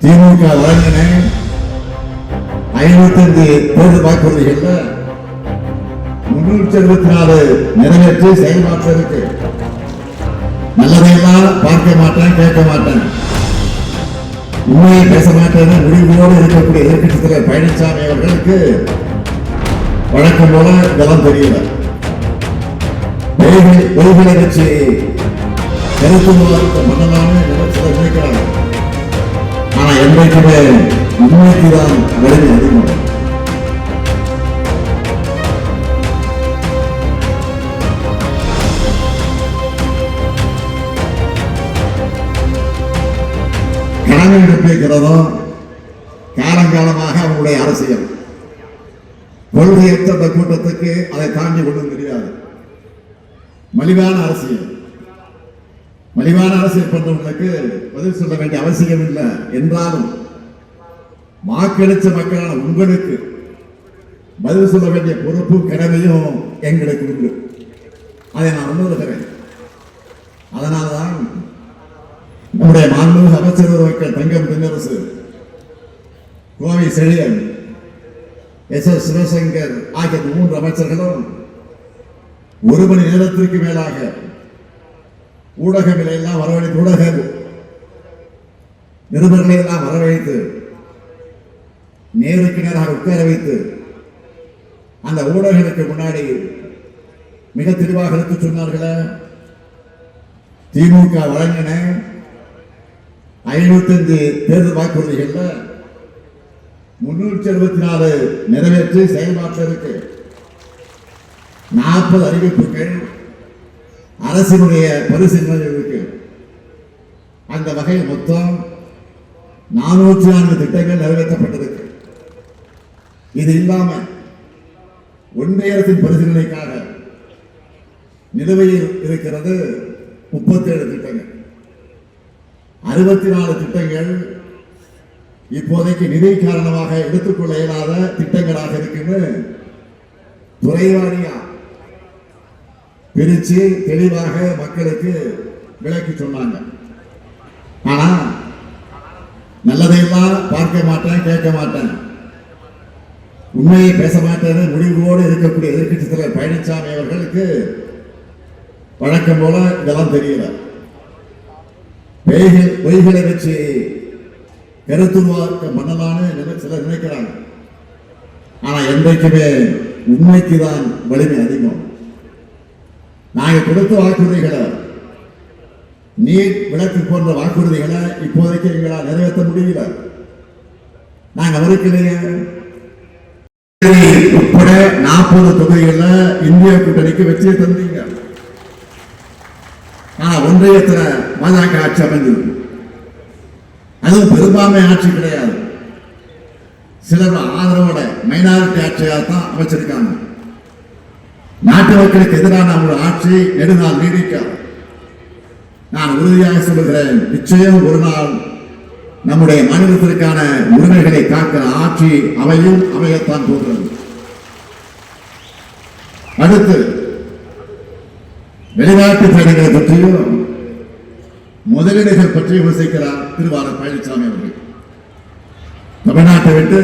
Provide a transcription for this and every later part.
திமுக வழங்கின ஐநூத்தி தேர்தல் வாக்குறுதிகள்ல முன்னூற்றி அறுபத்தி நாலு நிறைவேற்றி செயல்பாட்டு இருக்கு நல்லதையெல்லாம் பார்க்க மாட்டேன் கேட்க மாட்டேன். உண்மையை பேச மாட்டேன்னு முடிவோடு இருக்கக்கூடிய எதிர்கட்சி தலைவர் பழனிசாமி அவர்களுக்கு வழக்கம் போல இதெல்லாம் தெரியல. பொய்களை பொய்களை வச்சு கருத்து முதலமைச்சர் மன்னனான சிலர் நினைக்கிறாங்க என்றைக்குமே உண்மைக்கு தான் வலிமை அதிகம் கணவெடுப்பிக்கிறதும் காலங்காலமாக அவங்களுடைய அரசியல். கொள்கை அந்த கூட்டத்துக்கு அதை தாண்டி கொள்ள தெரியாது. மலிவான அரசியல். மலிவான அரசியல் பண்றவங்களுக்கு பதில் சொல்ல வேண்டிய அவசியம் இல்லை. என்றாலும் வாக்களிச்ச மக்களான உங்களுக்கு பதில் சொல்ல வேண்டிய பொறுப்பும் கடமையும் எங்களுக்கு உண்டு. அதை நான் உணர்கிறேன். அதனால்தான் நம்முடைய மாண்புமிகு அமைச்சர் மக்கள் தங்கம் தென்னரசு கோவை செழியன் எஸ் எஸ் சிவசங்கர் ஆகிய மூன்று அமைச்சர்களும் ஒரு மணி நேரத்திற்கு மேலாக ஊடகங்களை எல்லாம் வரவழைத்து ஊடக நிருபர்களை எல்லாம் வரவழைத்து நேருக்கு நேராக உட்கார வைத்து அந்த ஊடகங்களுக்கு முன்னாடி மிக தெளிவாக எடுத்து சொன்னார்களே திமுக வழங்கின ஐநூத்தஞ்சு தேர்தல் வாக்குறுதிகள்ல முன்னூற்றி அறுபத்தி நாலு நிறைவேற்றி செயல்பாட்டில் இருக்கு நாற்பது அறிவிப்புகள் அரசினுடைய பரிசீலனை இருக்கு அந்த வகையில் மொத்தம் நானூற்றி நான்கு திட்டங்கள் நிறைவேற்றப்பட்டிருக்கு. இது இல்லாம ஒன்றிய அரசின் பரிசீலனைக்காக நிலுவையில் இருக்கிறது முப்பத்தேழு திட்டங்கள். அறுபத்தி நாலு திட்டங்கள் இப்போதைக்கு நிதி காரணமாக எடுத்துக்கொள்ள இயலாத திட்டங்களாக இருக்குன்னு துறைவாரியா பிரித்து தெளிவாக மக்களுக்கு விளக்கி சொன்னாங்க. ஆனா நல்லதையெல்லாம் பார்க்க மாட்டேன் கேட்க மாட்டேன். உண்மையை பேச மாட்டேன்னு முடிவோடு இருக்கக்கூடிய எதிர்க்கட்சி தலைவர் பழனிசாமி அவர்களுக்கு வழக்கம் போல இதெல்லாம் தெரியல. பொய்கள் பொய்களை வச்சு கருத்துருவாக்க மன்னலான்னு சிலர் நினைக்கிறாங்க. ஆனா என்றைக்குமே உண்மைக்கு தான் வலிமை அதிகம். நாங்கள் கொடுத்த வாக்குறுதிகளை நீர் விளக்கு போன்ற வாக்குறுதிகளை இப்போதைக்கு எங்களால் நிறைவேற்ற முடியல. நாங்கள் மறுக்கலையே உட்பட நாற்பது தொகுதிகளில் இந்திய கூட்டணிக்கு வெற்றியை தந்தீங்க. ஆனால் ஒன்றியத்தில் பாஜக ஆட்சி அமைந்தது அதுவும் பெரும்பான்மை ஆட்சி கிடையாது. சிலர் ஆதரவோட மைனாரிட்டி ஆட்சியாக தான் அமைச்சிருக்காங்க. நாட்டு மக்களுக்கு எதிரான ஒரு ஆட்சி நெடுநாள் நீடிக்காது நான் உறுதியாக சொல்லுகிறேன் நிச்சயம் ஒரு நாள் நம்முடைய மாநிலத்திற்கான உரிமைகளை காக்கிற ஆட்சி அவையும் அமையத்தான் போகிறது அடுத்து வெளிநாட்டு பயணங்களை பற்றியும் முதலீடுகள் பற்றி விமர்சிக்கிறார் திருவாரூர் பழனிசாமி அவர்கள். தமிழ்நாட்டை விட்டு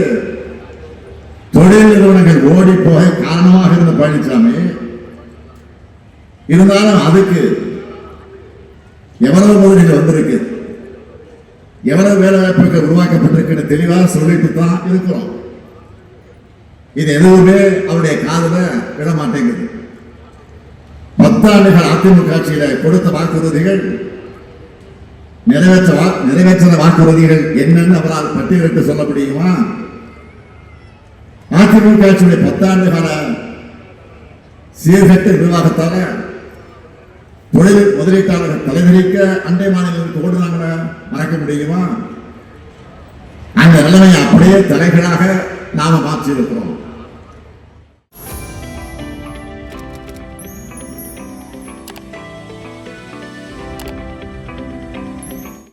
தொழில் நிறுவனங்கள் ஓடி போக காரணமாக பழனிசாமி இருந்தாலும் அதுக்கு எவ்வளவு முதலீடு வந்திருக்கு? எவ்வளவு வேலை வாய்ப்புகள் உருவாக்கப்பட்டிருக்குன்னு தெளிவாக சொல்லிட்டு தான் இருக்கிறோம். இது எதுவுமே அவருடைய காதுல விட மாட்டேங்குது பத்தாண்டுகள் அதிமுக ஆட்சியில் கொடுத்த வாக்குறுதிகள் நிறைவேற்ற வா- நிறைவேற்ற வாக்குறுதிகள் என்னன்னு அவரால் பட்டியலிட்டு சொல்ல முடியுமா? அதிமுக ஆட்சியுடைய பத்தாண்டு கால சீர்கட்ட நிர்வாகத்தால தொழில் முதலீட்டாளர்கள் தலைவிரிக்க அண்டை மாநிலங்களுக்கு ஓடுனாங்கள மறக்க முடியுமா? அந்த நிலைமையை அப்படியே தலைகளாக நாம மாற்றி இருக்கிறோம்.